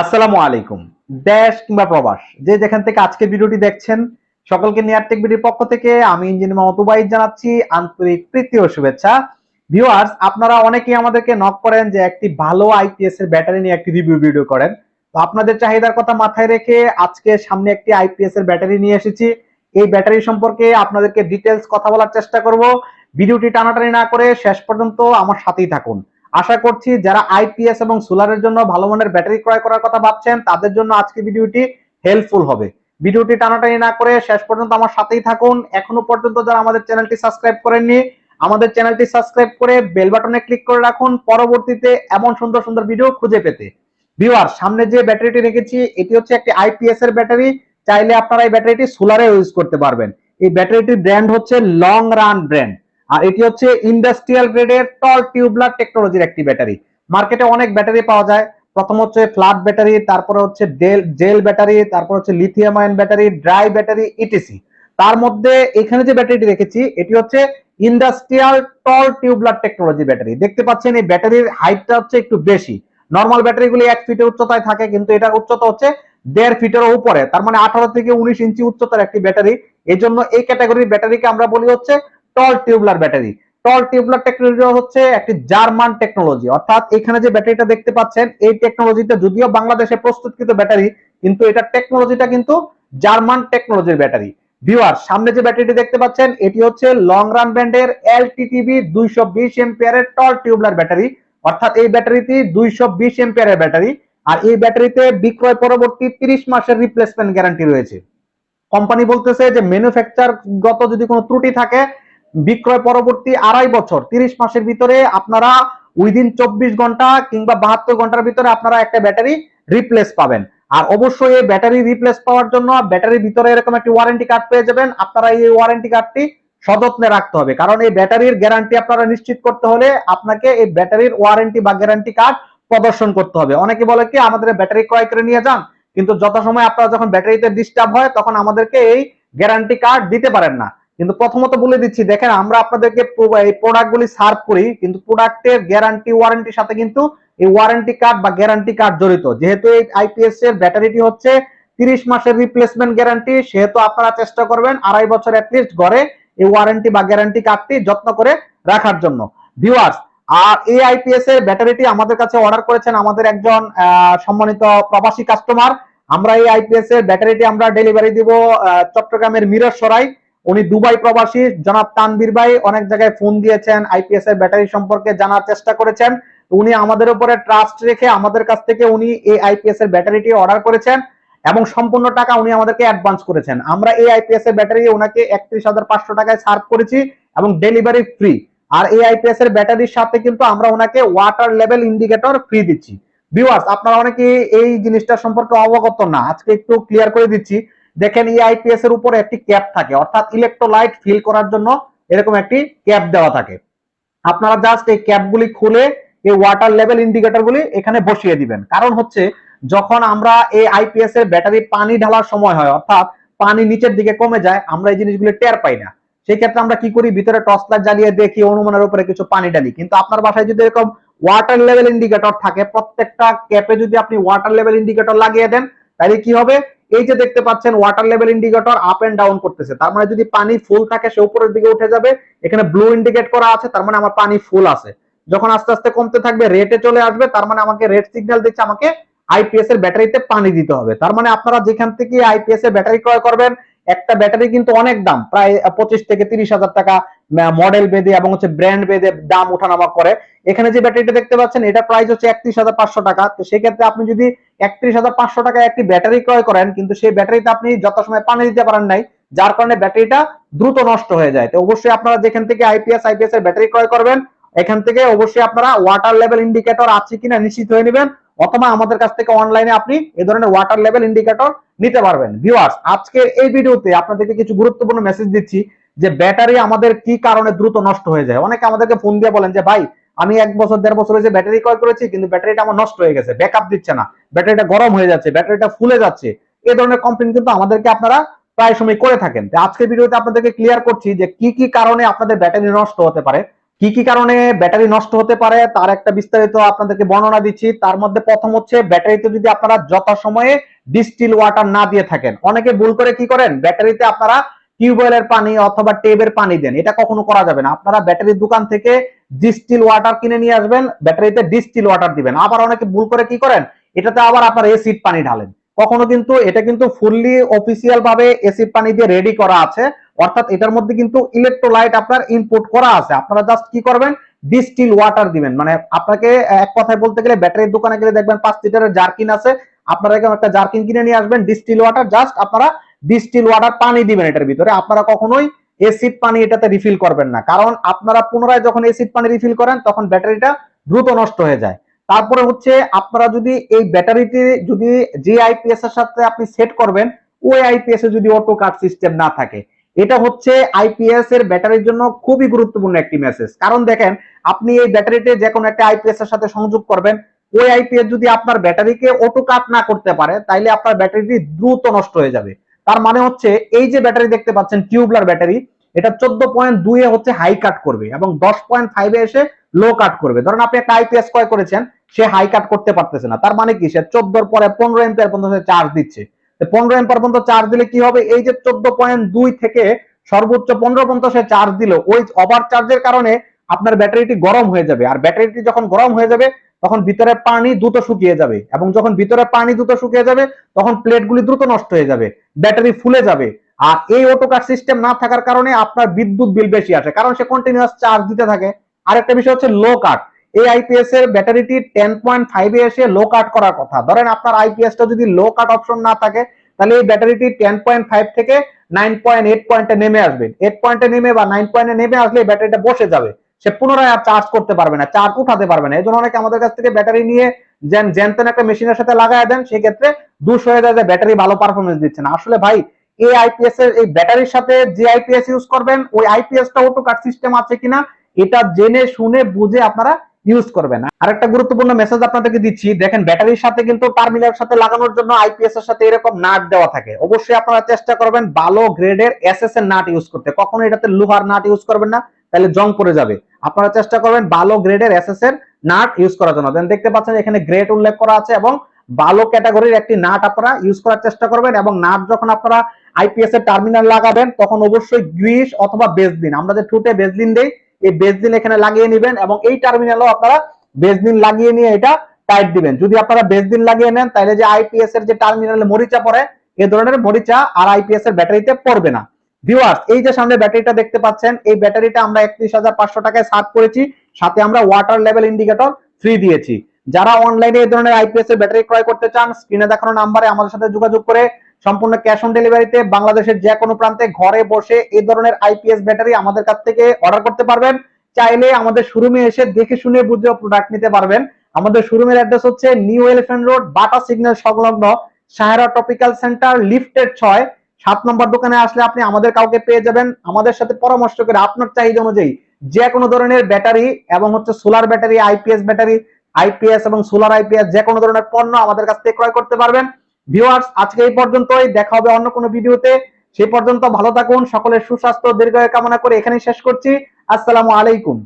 আসসালামু আলাইকুম। দেশ কিংবা প্রবাস, যে যেখান থেকে আজকে ভিডিওটি দেখছেন, সকলকে নিয়ারটেক ভিডিওর পক্ষ থেকে আমি ইঞ্জিনিয়ার উবাইদ জানাচ্ছি, আন্তরিক প্রীতি ও শুভেচ্ছা। ভিউয়ার্স আপনারা অনেকেই আমাদেরকে নক করেন যে একটি ভালো আইপিএস এর ব্যাটারি নিয়ে একটি রিভিউ ভিডিও করেন। তো আপনাদের চাহিদার কথা মাথায় রেখে আজকে সামনে একটি আইপিএস এর ব্যাটারি নিয়ে এসেছি। এই ব্যাটারি সম্পর্কে আপনাদেরকে ডিটেলস কথা বলার চেষ্টা করব। ভিডিওটি টানাটানি না করে শেষ পর্যন্ত আমার সাথেই থাকুন। আশা করছি যারা আইপিএস এবং সোলারের জন্য ভালো মানের ব্যাটারি ক্রয় করার কথা ভাবছেন, তাদের জন্য আজকে ভিডিওটি হেল্পফুল হবে। ভিডিওটি টানাটানি না করে শেষ পর্যন্ত আমার সাথেই থাকুন। এখনও পর্যন্ত যারা আমাদের চ্যানেলটি সাবস্ক্রাইব করেননি, আমাদের চ্যানেলটি সাবস্ক্রাইব করে বেল বাটনে ক্লিক করে রাখুন। পরবর্তীতে এমন সুন্দর সুন্দর ভিডিও খুঁজে পেতে। ভিউয়ার সামনে যে ব্যাটারিটি রেখেছি, এটি হচ্ছে একটি আইপিএস এর ব্যাটারি। চাইলে আপনারা এই ব্যাটারিটি সোলারে ইউজ করতে পারবেন। এই ব্যাটারিটির ব্র্যান্ড হচ্ছে লং রান ব্র্যান্ড আর এটি হচ্ছে ইন্ডাস্ট্রিয়াল গ্রেডের টল টিউবলার টেকনোলজির একটি ব্যাটারি মার্কেটে অনেক ব্যাটারি পাওয়া যায়। প্রথম হচ্ছে ফ্ল্যাট ব্যাটারি তারপরে হচ্ছে জেল ব্যাটারি তারপর হচ্ছে lithium ion battery dry battery etc তার মধ্যে এখানে যে ব্যাটারিটি রেখেছি এটি হচ্ছে industrial tall tubular technology battery দেখতে পাচ্ছেন, এই ব্যাটারির হাইটটা হচ্ছে একটু বেশি। নর্মাল ব্যাটারিগুলি এক ফিটের উচ্চতায় থাকে, কিন্তু এটার উচ্চতা হচ্ছে দেড় ফিটের উপরে। তার মানে আঠারো থেকে উনিশ ইঞ্চি উচ্চতার একটি ব্যাটারি এই জন্য এই ক্যাটাগরির ব্যাটারিকে আমরা বলি হচ্ছে tall tubular battery. Tall tubular technology হচ্ছে একটি জার্মান টেকনোলজি। অর্থাৎ এখানে যে ব্যাটারিটা দেখতে পাচ্ছেন, এই টেকনোলজিটা যদিও বাংলাদেশে প্রস্তুতকৃত ব্যাটারি, কিন্তু এটা টেকনোলজিটা কিন্তু জার্মান টেকনোলজির ব্যাটারি। ভিউয়ার, সামনে যে ব্যাটারিটি দেখতে পাচ্ছেন, এটি হচ্ছে লং রান ব্যান্ডের এলটিটিবি দুইশো বিশ এম্পিয়ারের টল টিউবলার ব্যাটারি। অর্থাৎ এই ব্যাটারিটি দুইশো বিশ এম্পিয়ারের ব্যাটারি, আর এই ব্যাটারিতে বিক্রয় পরবর্তী তিরিশ মাসের রিপ্লেসমেন্ট গ্যারান্টি রয়েছে। কোম্পানি বলতেছে যে ম্যানুফ্যাকচার গত যদি কোনো ত্রুটি থাকে বিক্রয় পরবর্তী আড়াই বছর, তিরিশ মাসের ভিতরে আপনারা উইদিন চব্বিশ ঘণ্টা কিংবা বাহাত্তর ঘণ্টার ভিতরে আপনারা একটা ব্যাটারি রিপ্লেস পাবেন। আর অবশ্যই এই ব্যাটারি রিপ্লেস পাওয়ার জন্য ব্যাটারির ভিতরে এরকম একটি ওয়ারেন্টি কার্ড পেয়ে যাবেন। আপনারা এই ওয়ারেন্টি কার্ডটি সযত্নে রাখতে হবে। কারণ এই ব্যাটারির গ্যারান্টি আপনারা নিশ্চিত করতে হলে আপনাকে এই ব্যাটারির ওয়ারেন্টি বা গ্যারান্টি কার্ড প্রদর্শন করতে হবে। অনেকে বলে কি, আমাদের ব্যাটারি ক্রয় করে নিয়ে যান। কিন্তু যথাসময় আপনারা যখন ব্যাটারিতে ডিস্টার্ব হয়, তখন আমাদেরকে এই গ্যারান্টি কার্ড দিতে পারেন না। কিন্তু প্রথমত বলে দিচ্ছি, দেখেন আমরা আপনাদেরকে এই প্রোডাক্টগুলি সার্ভ করি, কিন্তু প্রোডাক্টের গ্যারান্টি ওয়ারেন্টির সাথে কিন্তু এই ওয়ারেন্টি কার্ড বা গ্যারান্টি কার্ড জড়িত। যেহেতু এই আইপিএস এর ব্যাটারিটি হচ্ছে তিরিশ মাসের রিপ্লেসমেন্ট গ্যারান্টি সেহেতু আপনারা চেষ্টা করবেন আড়াই বছর অ্যাটলিস্ট ঘরে এই ওয়ারেন্টি বা গ্যারান্টি কার্ডটি যত্ন করে রাখার জন্য। ভিউয়ার্স আর এই আইপিএস এর ব্যাটারিটি আমাদের কাছে অর্ডার করেছেন আমাদের একজন সম্মানিত প্রবাসী কাস্টমার আমরা এই আইপিএস এর ব্যাটারিটি আমরা ডেলিভারি দিব চট্টগ্রামের মিরর সরাই। উনি দুবাই প্রবাসী, জনাব তানবীর ভাই অনেক জায়গায় ফোন দিয়েছেন আইপিএস এর ব্যাটারি সম্পর্কে জানার চেষ্টা করেছেন। উনি আমাদের উপরে ট্রাস্ট রেখে আমাদের কাছ থেকে উনি এই আইপিএস এর ব্যাটারিটি অর্ডার করেছেন এবং সম্পূর্ণ টাকা উনি আমাদেরকে অ্যাডভান্স করেছেন। আমরা এই আইপিএস এর ব্যাটারি ওনাকে একত্রিশ হাজার পাঁচশো টাকায় সার্ভ করেছি এবং ডেলিভারি ফ্রি আর এই আইপিএস এর ব্যাটারির সাথে কিন্তু আমরা ওনাকে ওয়াটার লেভেল ইন্ডিকেটর ফ্রি দিচ্ছি। ভিউয়ার্স আপনারা অনেকে এই জিনিসটা সম্পর্কে অবগত না। আজকে একটু ক্লিয়ার করে দিচ্ছি। দেখেন এই আইপিএস এর উপরে একটি ক্যাপ থাকে, অর্থাৎ ইলেকট্রোলাইট ফিল করার জন্য এরকম একটি ক্যাপ দেওয়া থাকে। আপনারা জাস্ট এই ক্যাপগুলি খুলে এই ওয়াটার লেভেল ইন্ডিকেটর গুলি এখানে বসিয়ে দিবেন। কারণ হচ্ছে, যখন আমরা এই আইপিএস এর ব্যাটারি পানি ঢালার সময় হয়, অর্থাৎ পানি নিচের দিকে কমে যায়, আমরা এই জিনিসগুলি টের পাই না। সেই ক্ষেত্রে আমরা কি করি? ভিতরে টর্চ লাইট জ্বালিয়ে দেখি, অনুমানের উপরে কিছু পানি ঢালি। কিন্তু আপনার বাসায় যদি এরকম ওয়াটার লেভেল ইন্ডিকেটর থাকে, প্রত্যেকটা ক্যাপে যদি আপনি ওয়াটার লেভেল ইন্ডিকেটর লাগিয়ে দেন, তাহলে কি হবে? এই যে দেখতে পাচ্ছেন water level indicator up and down করতেছে। তার মানে যদি পানি ফুল থাকে, সে উপরের দিকে উঠে যাবে। এখানে ব্লু ইন্ডিকেট করা আছে, তার মানে আমার পানি ফুল আছে। যখন আস্তে আস্তে কমতে থাকবে রেটে চলে আসবে, তার মানে আমাকে রেড সিগন্যাল দিচ্ছে, আমাকে আইপিএস এর ব্যাটারিতে পানি দিতে হবে। তার মানে আপনারা যেখান থেকে আইপিএস এর ব্যাটারি ক্রয় করবেন, একটা ব্যাটারি কিন্তু অনেক দাম, প্রায় পঁচিশ থেকে তিরিশ হাজার টাকা। মডেল বেঁধে এবং হচ্ছে ব্র্যান্ড বেঁধে দাম ওঠানামা করে। এখানে যে ব্যাটারিটা দেখতে পাচ্ছেন, এটা প্রাইস হচ্ছে একত্রিশ হাজার পাঁচশো টাকা। তো সেক্ষেত্রে আপনি যদি একত্রিশ হাজার পাঁচশো টাকায় একটি ব্যাটারি ক্রয় করেন, কিন্তু সেই ব্যাটারিতে আপনি যথাসময় পানি দিতে পারেন নাই, যার কারণে ব্যাটারিটা দ্রুত নষ্ট হয়ে যায়। তো অবশ্যই আপনারা যেখান থেকে আইপিএস আইপিএস এর ব্যাটারি ক্রয় করবেন, এখান থেকে অবশ্যই আপনারা ওয়াটার লেভেল ইন্ডিকেটর আছে কিনা নিশ্চিত হয়ে নেবেন, অথবা আমাদের কাছ থেকে অনলাইনে আপনি এই ধরনের ওয়াটার লেভেল ইন্ডিকেটর নিতে পারবেন। ভিউয়ার্স আজকের এই ভিডিওতে আপনাদেরকে কিছু গুরুত্বপূর্ণ মেসেজ দিচ্ছি। যে ব্যাটারি আমাদের কি কারণে দ্রুত নষ্ট হয়ে যায়? অনেকে আমাদেরকে ফোন দিয়ে বলেন যে, ভাই, আমি এক বছর, দেড় বছর হয়েছে ব্যাটারি ক্রয় করেছি, কিন্তু ব্যাটারিটা আমার নষ্ট হয়ে গেছে ব্যাকআপ দিচ্ছে না, ব্যাটারিটা গরম হয়ে যাচ্ছে, ব্যাটারিটা ফুলে যাচ্ছে। এই ধরনের কমপ্লেন কিন্তু আমাদেরকে আপনারা প্রায় সময় করে থাকেন। আজকের ভিডিওতে আপনাদেরকে ক্লিয়ার করছি যে, কি কি কারণে আপনাদের ব্যাটারি নষ্ট হতে পারে, কি কি কারণে ব্যাটারি নষ্ট হতে পারে, তার একটা বিস্তারিত আপনাদেরকে বর্ণনা দিচ্ছি। তার মধ্যে প্রথম হচ্ছে, ব্যাটারিতে যদি আপনারা যথাসময়ে ডিস্টিল ওয়াটার না দিয়ে থাকেন, অনেকে ভুল করে কি করেন? ব্যাটারিতে আপনারা টিউবওয়েলের পানি অথবা টেবের পানি দেন, এটা কখনো করা যাবে না। আপনারা ব্যাটারির দোকান থেকে ডিস্টিল ওয়াটার কিনে নিয়ে আসবেন, ব্যাটারিতে ডিস্টিল ওয়াটার দিবেন। আবার অনেকে ভুল করে কি করেন? এটাতে আবার আপনার এসিড পানি ঢালেন। কখনো কিন্তু এটা কিন্তু ফুললি অফিসিয়াল ভাবে এসিড পানি দিয়ে রেডি করা আছে। অর্থাৎ এটার মধ্যে কিন্তু ইলেকট্রোলাইট আপনার ইনপুট করা আছে। আপনারা জাস্ট কি করবেন? ডিস্টিল ওয়াটার দিবেন। মানে আপনাকে এক কথায় বলতে গেলে ব্যাটারির দোকানে গেলে দেখবেন পাঁচ লিটারের জার্কিন আছে। আপনারা একটা জার্কিন কিনে নিয়ে আসবেন, ডিস্টিল ওয়াটার জাস্ট আপনারা ডিস্টিল ওয়াটার পানি দিবেন এটার ভিতরে। আপনারা কখনোই এসিড পানি এটাতে রিফিল করবেন না। কারণ আপনারা পুনরায় যখন এসিড পানি রিফিল করেন, তখন ব্যাটারিটা দ্রুত নষ্ট হয়ে যায়। তারপরে হচ্ছে আপনারা যদি এই ব্যাটারিটি যদি যে আইপিএস এর সাথে আপনি সেট করবেন, ওই আইপিএস এ যদি অটো কাট সিস্টেম না থাকে। এটা হচ্ছে আইপিএস এর ব্যাটারির জন্য খুবই গুরুত্বপূর্ণ একটি মেসেজ কারণ দেখেন, আপনি এই ব্যাটারিতে যে কোনো একটা আইপিএস এর সাথে সংযোগ করবেন, ওই আইপিএস যদি আপনার ব্যাটারিকে অটো কাট না করতে পারে, তাইলে আপনার ব্যাটারিটি দ্রুত নষ্ট হয়ে যাবে। তার মানে হচ্ছে এই যে ব্যাটারি দেখতে পাচ্ছেন, টিউবলার ব্যাটারি, এটা চোদ্দ পয়েন্ট দুই এ হচ্ছে হাই কাট করবে এবং দশ পয়েন্ট ফাইভে এসে লো কাট করবে। ধরেন আপনি একটা আইপিএস ক্রয় করেছেন, সে হাই কাট করতে পারতেছে না। তার মানে কি? সে চোদ্দোর পরে পনেরো এম্পিয়ার পর্যন্ত চার্জ দিচ্ছে। পনেরো এম্পিয়ার পর্যন্ত চার্জ দিলে কি হবে? এই যে চোদ্দ পয়েন্ট দুই থেকে সর্বোচ্চ পনেরো পর্যন্ত সে চার্জ দিল, ওই ওভার চার্জের কারণে আপনার ব্যাটারিটি গরম হয়ে যাবে। আর ব্যাটারিটি যখন গরম হয়ে যাবে তখন ভিতরে পানি দ্রুত শুকিয়ে যাবে এবং যখন ভিতরে পানি দ্রুত শুকিয়ে যাবে, তখন প্লেটগুলি দ্রুত নষ্ট হয়ে যাবে ব্যাটারি ফুলে যাবে। আর এই অটো কাট সিস্টেম না থাকার কারণে আপনার বিদ্যুৎ বিল বেশি আসে, কারণ সে কন্টিনিউয়াস চার্জ দিতে থাকে। আরেকটা বিষয় হচ্ছে লো কাট এই আইপিএস এর ব্যাটারিটি টেন পয়েন্ট ফাইভে এসে লো কাট করার কথা। ধরেন আপনার আইপিএসটা যদি লো কাট অপশন না থাকে, তাহলে এই ব্যাটারিটি টেন পয়েন্ট ফাইভ থেকে নাইন পয়েন্ট এইট পয়েন্টে নেমে আসবে। এইট পয়েন্টে নেমে বা নাইন পয়েন্টে নেমে আসলে ব্যাটারিটা বসে যাবে। সে পুনরায় আর চার্জ করতে পারবে না চার্জ উঠাতে পারবে না। এই জন্য অনেকে আমাদের কাছ থেকে ব্যাটারি নিয়ে যেন জেনতেন একটা মেশিনের সাথে লাগাই দেন, সেক্ষেত্রে দুশ হয়ে যায় যে ব্যাটারি ভালো পারফরমেন্স দিচ্ছে না। আসলে ভাই, এই আইপিএস এর, এই ব্যাটারির সাথে যে আইপিএস ইউজ করবেন, ওই আইপিএস টা অটো কাট সিস্টেম আছে কিনা, এটা জেনে শুনে বুঝে আপনারা ইউজ করবেন। আর একটা গুরুত্বপূর্ণ মেসেজ আপনাদেরকে দিচ্ছি, দেখেন ব্যাটারির সাথে কিন্তু টার্মিনালের সাথে লাগানোর জন্য আইপিএস এর সাথে এরকম নাট দেওয়া থাকে। অবশ্যই আপনারা চেষ্টা করবেন ভালো গ্রেডের এসএস এর নাট ইউজ করতে। কখনো এটাতে লোহার নাট ইউজ করবেন না, তাহলে জং পড়ে যাবে। আপনারা চেষ্টা করবেন ভালো গ্রেডের এসএস এর নাট ইউজ করার জন্য। দেন দেখতে পাচ্ছেন এখানে গ্রেড উল্লেখ করা আছে এবং ভালো ক্যাটাগরির একটি নাট আপনারা ইউজ করার চেষ্টা করবেন এবং নাট যখন আপনারা আইপিএস এর টার্মিনাল লাগাবেন, তখন অবশ্যই গ্রিস অথবা বেসলিন আমরা যে ঠুটে বেসলিন দেই এই বেসলিন এখানে লাগিয়ে নেবেন এবং এই টার্মিনালও আপনারা বেসলিন লাগিয়ে নিয়ে এটা টাইট দিবেন। যদি আপনারা বেসলিন লাগিয়ে নেন, তাহলে যে আইপিএস এর যে টার্মিনালে মরিচা পড়ে এই ধরনের মরিচা আর আইপিএস এর ব্যাটারিতে পড়বে না। ভিউয়ার্স এই যে সামনে ব্যাটারিটা দেখতে পাচ্ছেন, এই ব্যাটারিটা আমরা একত্রিশ হাজার পাঁচশো টাকায় সার্ভ করেছি। সাথে আমরা ওয়াটার লেভেল ইন্ডিকেটর ফ্রি দিয়েছি। যারা অনলাইনে এই ধরনের আইপিএস এর ব্যাটারি ক্রয় করতে চান স্ক্রিনে দেখানো নাম্বারে আমাদের সাথে যোগাযোগ করে সম্পূর্ণ ক্যাশ অন ডেলিভারিতে বাংলাদেশের যে কোনো প্রান্তে ঘরে বসে এই ধরনের আইপিএস ব্যাটারি আমাদের কাছ থেকে অর্ডার করতে পারবেন। চাইলে আমাদের শোরুমে এসে দেখে শুনে বুঝে প্রোডাক্ট নিতে পারবেন। আমাদের শোরুমের অ্যাড্রেস হচ্ছে new elephant road Bata signal সংলগ্ন সাহেরা টপিক্যাল সেন্টার লিফটেড ছয়। সাত নম্বর দোকানে আসলে আপনি আমাদের কাউকে পেয়ে যাবেন। আমাদের সাথে পরামর্শ করে আপনার চাহিদা অনুযায়ী যে কোনো ধরনের ব্যাটারি এবং হচ্ছে solar battery IPS battery IPS এবং সোলার আইপিএস যে কোনো ধরনের পণ্য আমাদের কাছ থেকে ক্রয় করতে পারবেন। ভিউয়ার্স আজকে এই পর্যন্তই। দেখা হবে অন্য কোনো ভিডিওতে। সেই পর্যন্ত ভালো থাকুন, সকলের সুস্বাস্থ্য, দীর্ঘায়ু কামনা করে এখানেই শেষ করছি। আসসালামু আলাইকুম।